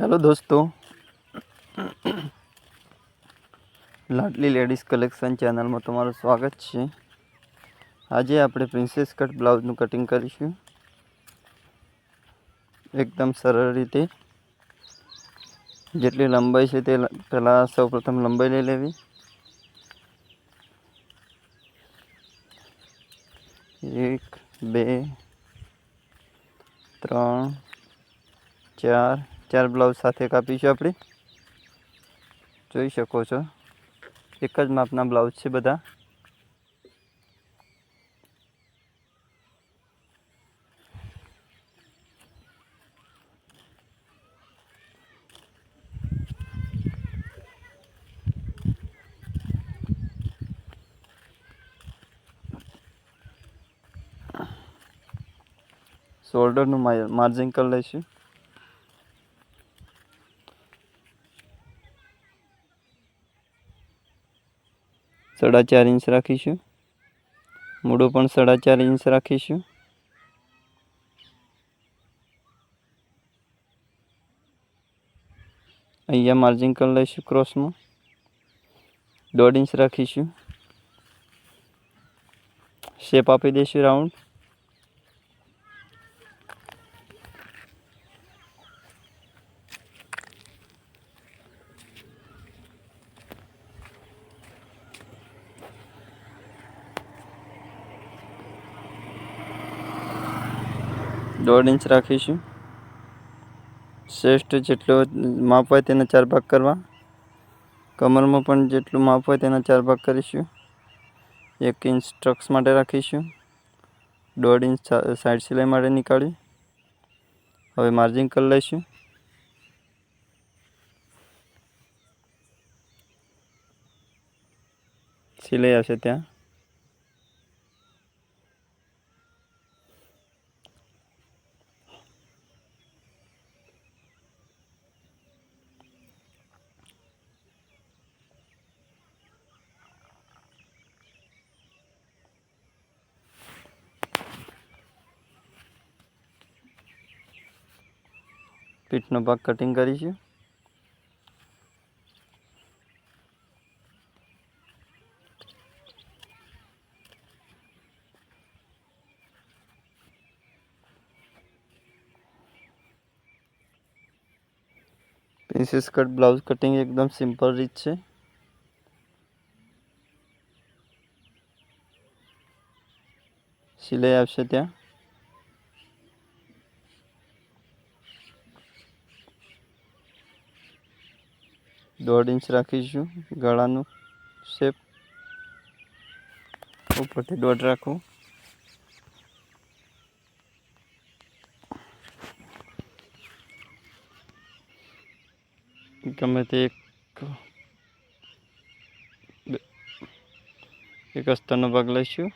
Hello દોસ્તો. લાડલી ladies collection ચેનલમાં તમારું સ્વાગત છે. આજે આપણે પ્રિન્સેસ કટ બ્લાઉઝનું કટિંગ કરીશું. એકદમ સરળ રીતે. જેટલી લંબાઈ છે તે પહેલાં સૌપ્રથમ લંબાઈ લઈ લેવી. એક, બે, ત્રણ, ચાર ચાર બ્લાઉઝ સાથે કાપીશું આપણે. જોઈ શકો છો. એક જ માપના બ્લાઉઝ છે બધા. શોલ્ડરનું માર્જિન કરી લઈશું. સાડા ચાર ઇંચ રાખીશું. મૂળો પણ સાડા ચાર ઇંચ રાખીશું. અહીંયા માર્જિન કરી લઈશું ક્રોસમાં દોઢ ઇંચ રાખીશું. શેપ આપી દઈશું રાઉન્ડ દોઢ ઇંચ રાખીશું. શ્રેષ્ઠ જેટલો માપ હોય તેના ચાર ભાગ કરવા. કમરમાં પણ જેટલું માપ હોય તેના ચાર ભાગ કરીશું. એક ઇંચ ટ્રક્સ માટે રાખીશું. દોઢ ઇંચ સાઈડ સિલાઈ માટે નીકાળી. હવે માર્જિન કરી લઈશું. સિલાઈ આવશે ત્યાં. પીઠનો ભાગ કટિંગ કરીશું પ્રિન્સેસ કટ બ્લાઉઝ કટિંગ એકદમ સિમ્પલ રીત છે. સિલાઈ આવશે ત્યાં. દોઢ ઇંચ રાખીશું ગળાનું શેપ. ઉપરથી દોઢ રાખવું ગમે તે એક એક અસ્તરનો ભાગ લઈશું.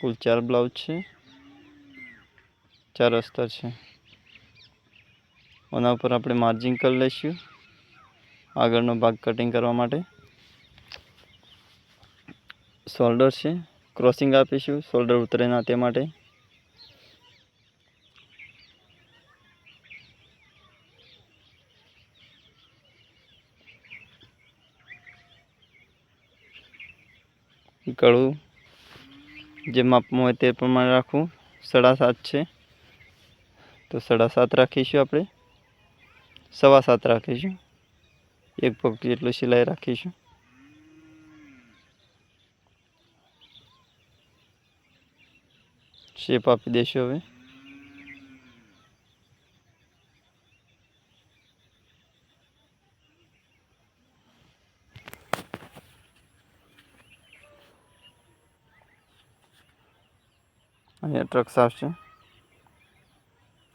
કુલ ચાર બ્લાઉઝ છે. ચાર અસ્તર છે. એના ઉપર આપણે માર્જિન કરી લઈશું. આગળનો ભાગ કટિંગ કરવા માટે. શોલ્ડર છે. ક્રોસિંગ આપીશું. શોલ્ડર ઉતરે ના તે માટે. ગળું જે માપમાં હોય તે પ્રમાણે રાખવું. સાડા સાત છે. તો સાડા સાત રાખીશું આપણે. સવા સાત રાખીશું. એક પગ જેટલું સિલાઈ રાખીશું. શેપ આપી દઈશું હવે. અહીંયા ટ્રક્સ આવશે.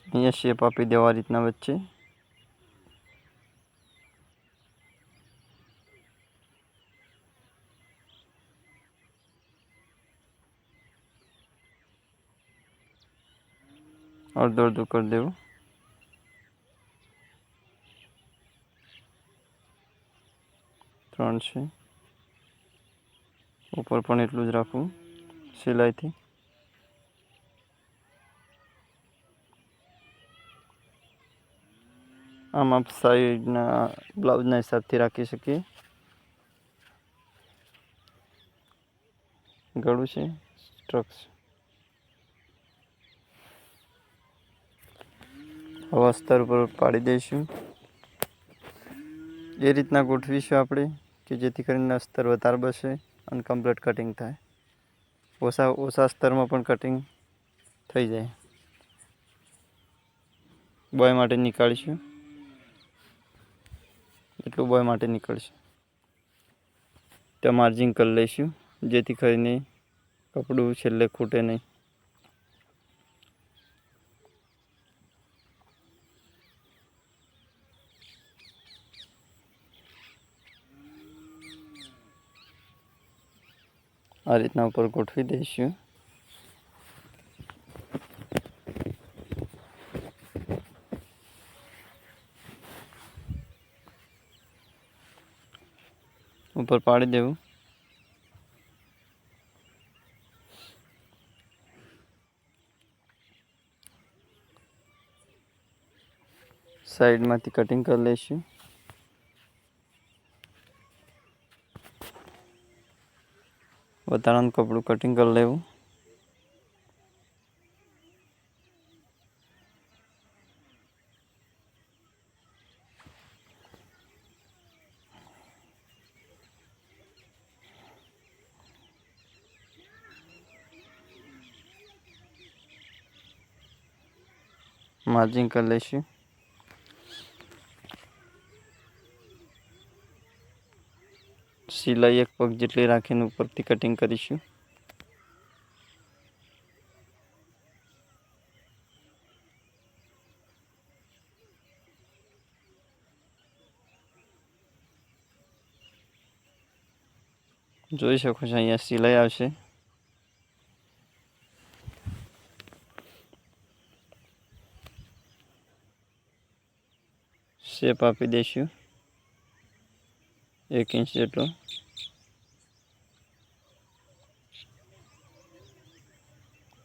અહીંયા શેપ આપી દેવા રીતના વચ્ચે. અડધું અડધું કરી દેવું ત્રણ છે ઉપર પણ એટલું જ રાખવું સિલાઈથી। આમ આપ સાઈડના બ્લાઉઝના હિસાબથી રાખી શકીએ। ગળું છે, સ્ટ્રક્સ હવે સ્તર ઉપર પાડી દઈશું. એ રીતના ગોઠવીશું આપણે કે જેથી કરીને અસ્તર વધારે બસે અને કમ્પ્લીટ કટિંગ થાય. ઓછા ઓછા સ્તરમાં પણ કટિંગ થઈ જાય. બોય માટે નીકાળીશું. એટલું બોય માટે નીકળશે. ત્યાં માર્જિંગ કરી લઈશું, જેથી કરીને કપડું છેલ્લે ખૂટે નહીં. આ રીતના ઉપર ગોઠવી દઈશું ઉપર પાડી દેવું સાઈડમાંથી કટિંગ કરી લઈશું વધારાનું કપડું કટિંગ કરી લેવું માર્જિંગ કરી લઈશું સિલાઈ એક પગ જેટલી રાખીને ઉપરથી કટિંગ કરીશું. જોઈ શકો છો, અહીંયા સિલાઈ આવશે. શેપ આપી દઈશું. એક ઇંચ જેટલો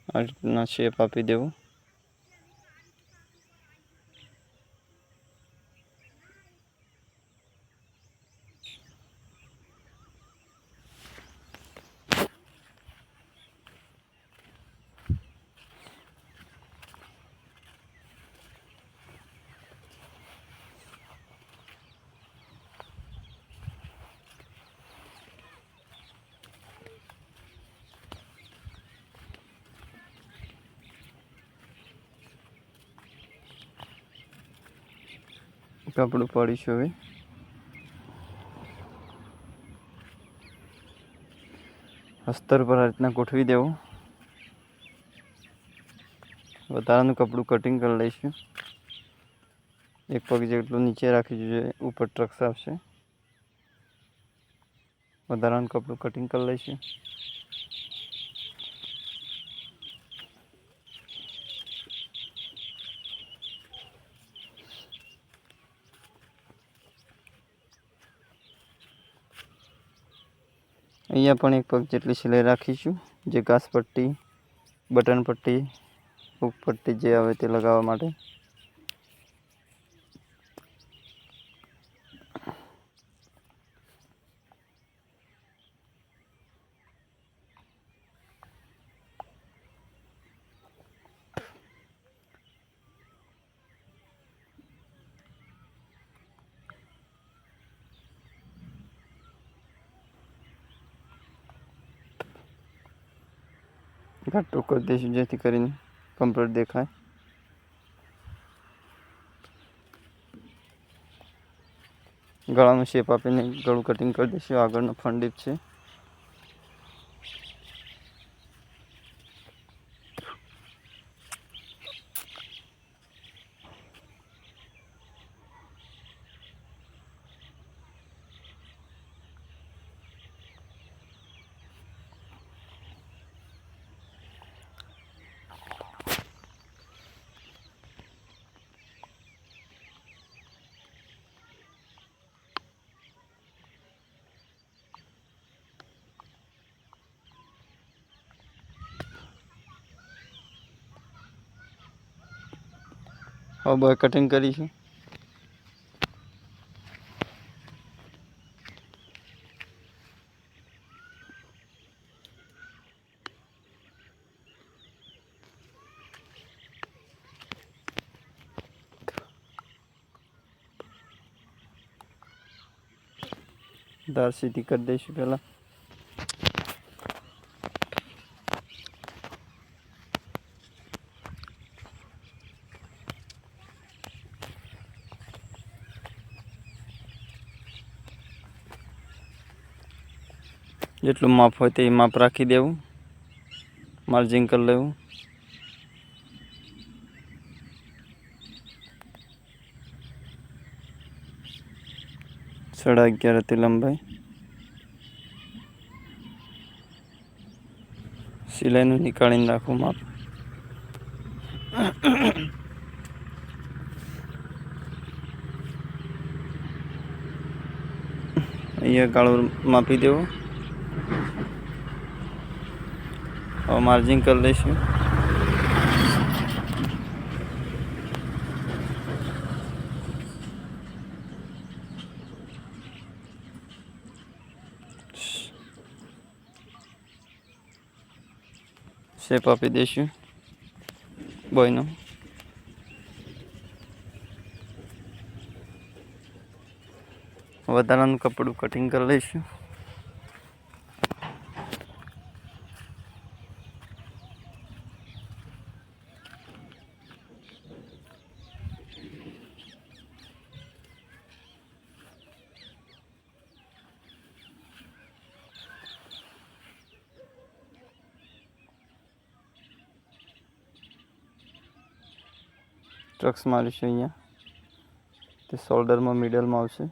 આ રીતના શેપ આપી દેવું કપડું પાડીશું હવે. અસ્તર પર આ રીતના ગોઠવી દેવું. વધારાનું કપડું કટિંગ કરી લઈશું. એક પગ જેટલું નીચે રાખી જોઈએ ઉપર ટ્રક્સ આવશે. વધારાનું કપડું કટિંગ કરી લઈશું. અહીંયા પણ એક પગ જેટલી સિલાઈ રાખીશું. જે ઘાસ પટ્ટી, બટન પટ્ટી હૂક પટ્ટી જે આવે તે લગાવવા માટે. ઘાટું કરી દઈશું જેથી કરીને કમ્પ્લીટ દેખાય. ગળાનું શેપ આપીને ગળું કટિંગ કરી દઈશું. આગળનો ફંડીપ છે. अब कटिंग करी है। दर्शी कर दे पहला। જેટલું માપ હોય તે માપ રાખી દેવું. માર્જિંગ કરી લેવું. સાડા અગિયાર હતી લંબાઈ. સિલાઈનું નીકાળીને રાખવું માપ. અહીંયા કાળું માપી દેવું. હવે માર્જિંગ કરી લઈશું. શેપ આપી દઈશું. બોયનો. વધારાનું કપડું કટિંગ કરી લઈશું. ટ્રક્સ મારીશું અહીંયા. તે શોલ્ડરમાં મિડલમાં આવશે.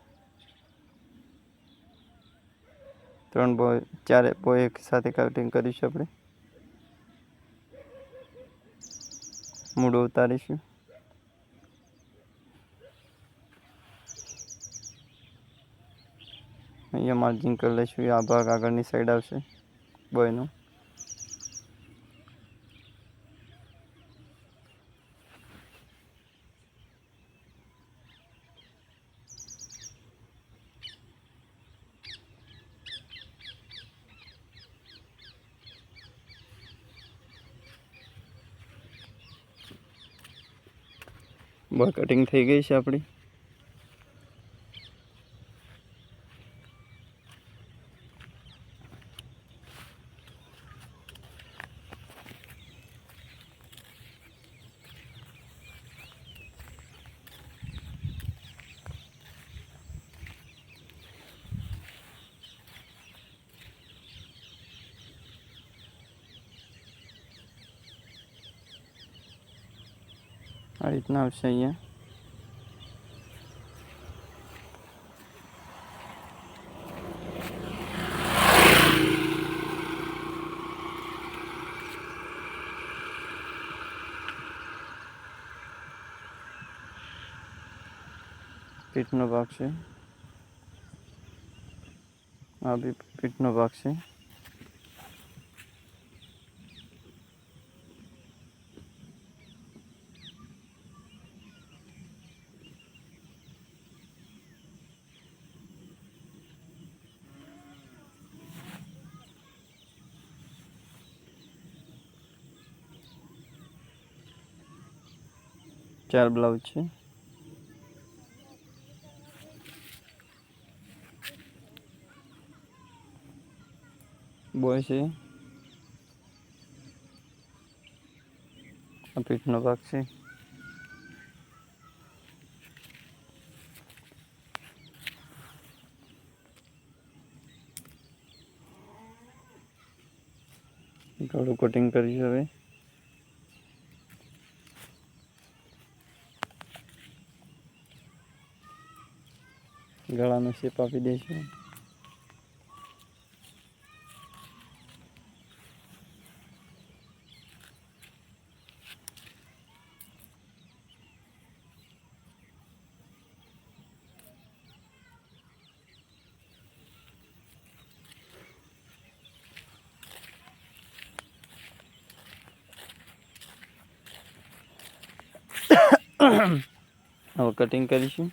ત્રણ બોય ચારે બોય એક સાથે કાઉટિંગ કરીશું આપણે. મૂળો ઉતારીશું. અહીંયા માર્જિન કરી લઈશું. આ ભાગ આગળની સાઈડ આવશે બોયનો બોય કટિંગ થઈ ગઈ છે આપણી. આ રીતના આવશે અહીંયા પીઠનો ભાગ છે આ બી પીઠનો ભાગ છે ચાર બ્લાઉઝ છે બોય છે આ પીઠનો ભાગ છે થોડું કટિંગ કરીશું હવે. ગળાનો શેપ આપી દઈશું હવે કટિંગ કરીશું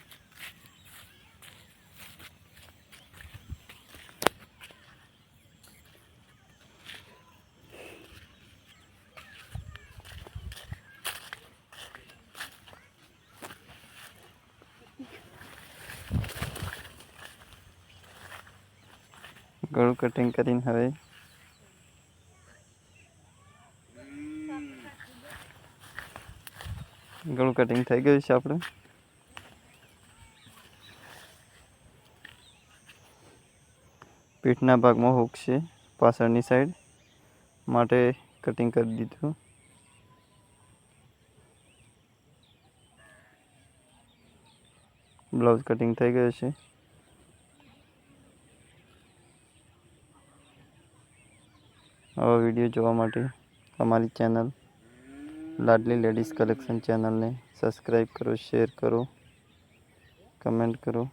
ગળું કટિંગ કરીને હવે ગળું કટિંગ થઈ ગયું છે આપણું. પીઠના ભાગમાં હુક છે, પાછળની સાઈડ માટે કટિંગ કરી દીધું. બ્લાઉઝ કટિંગ થઈ ગયું છે. આવા વીડિયો જોવા માટે અમારી ચેનલ લાડલી લેડીઝ કલેક્શન ચેનલને સબસ્ક્રાઈબ કરો, શેર કરો, કમેન્ટ કરો.